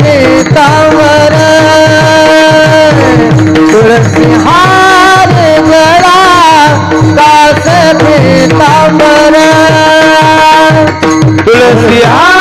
पितावर तुळसीहार गळा दास पितावर तुळसीहार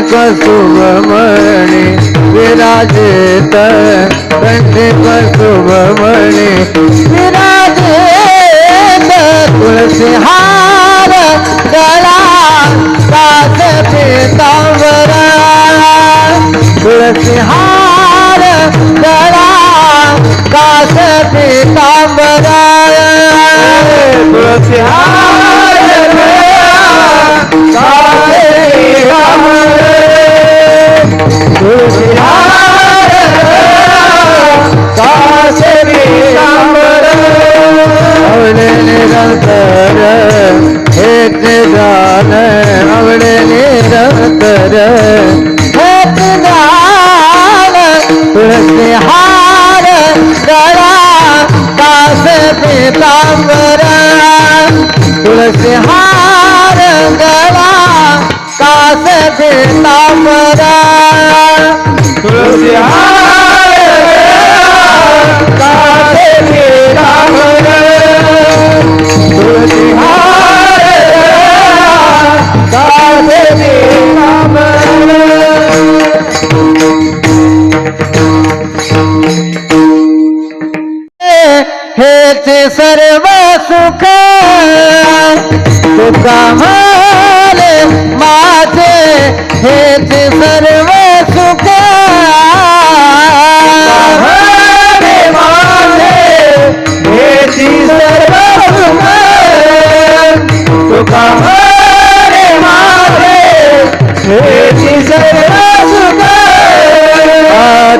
कसुभमणी विराजित कंठी कसुभमणी विराजित तुळसी हार गळा काच पितांबर तुळसी हार गळा काच पितांबर तुळसी हार निरंतर हेच जाण तुळसी हार गळा कास पितांबर. तुळसी हार गळा कास पितांबर. तुळसी हार सर्व सुख। तुका माले माझे हेच सर्व सुख। सर्व सुख। तुका माझे सर्व सुख।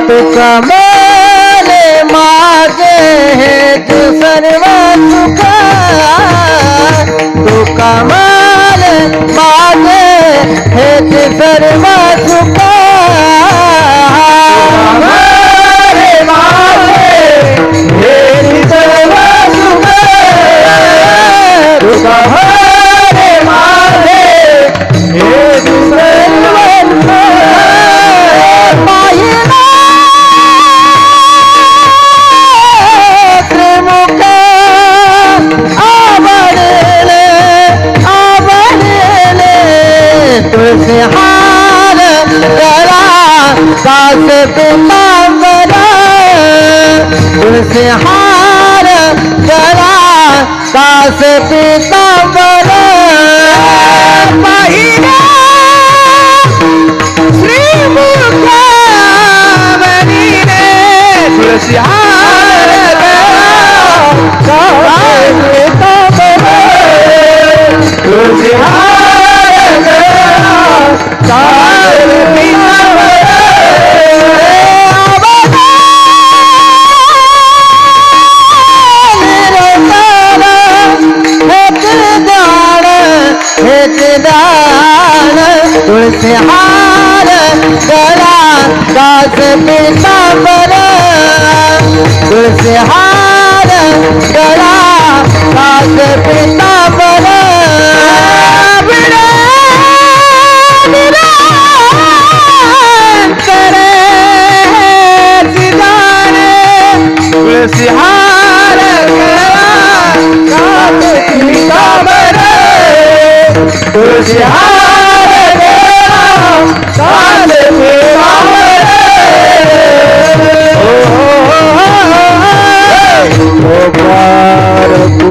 तुका माले माझे हेच सर्व तुळसी हार गळा कास पितांबर तुलसीहार गला दास पीताम्बर तुलसीहार गला दास पीताम्बर तुलसीहार गला दास पीताम्बर तुलसीहार everyone.